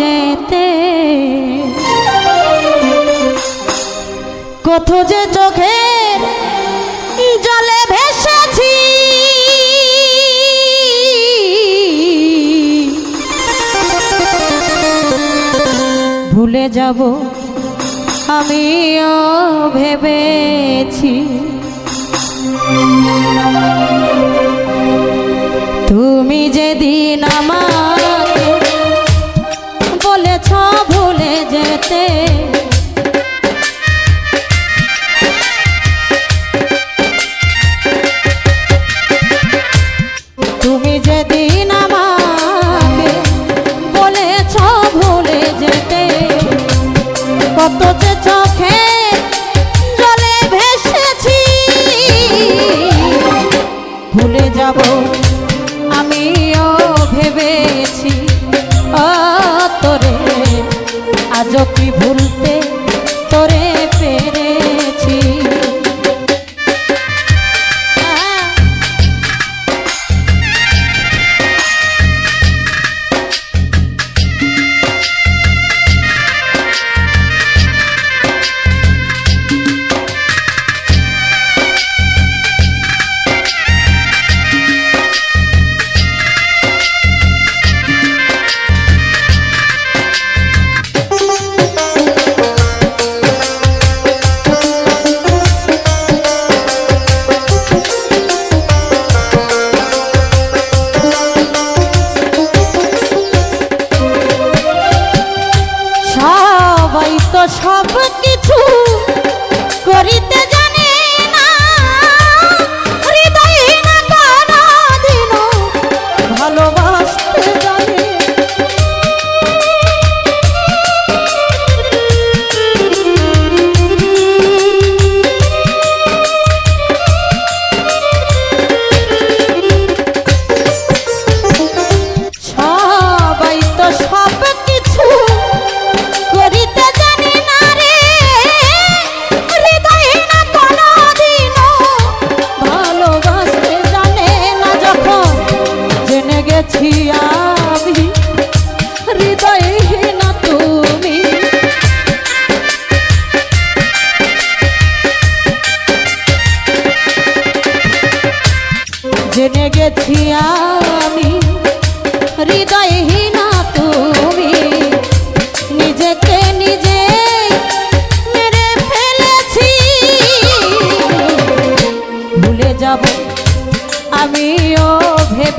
যেতে। কত যে চোখে জলে ভেসেছি। ভুলে যাব আমিও ভেবেছি। তুমি যেদিন আমার て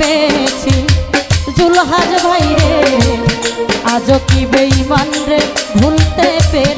ভেবেছি। জুলহাজ ভাই রে আজও কি বেইমান রে ভুলতে পেরে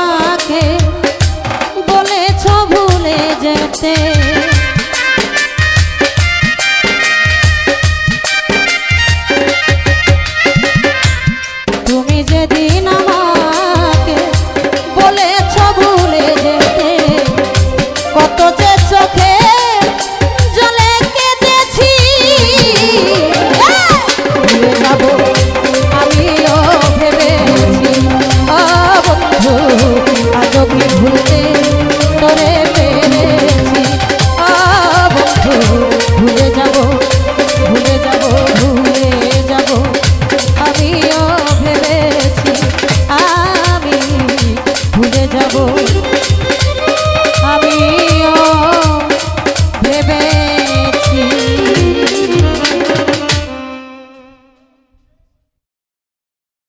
যাব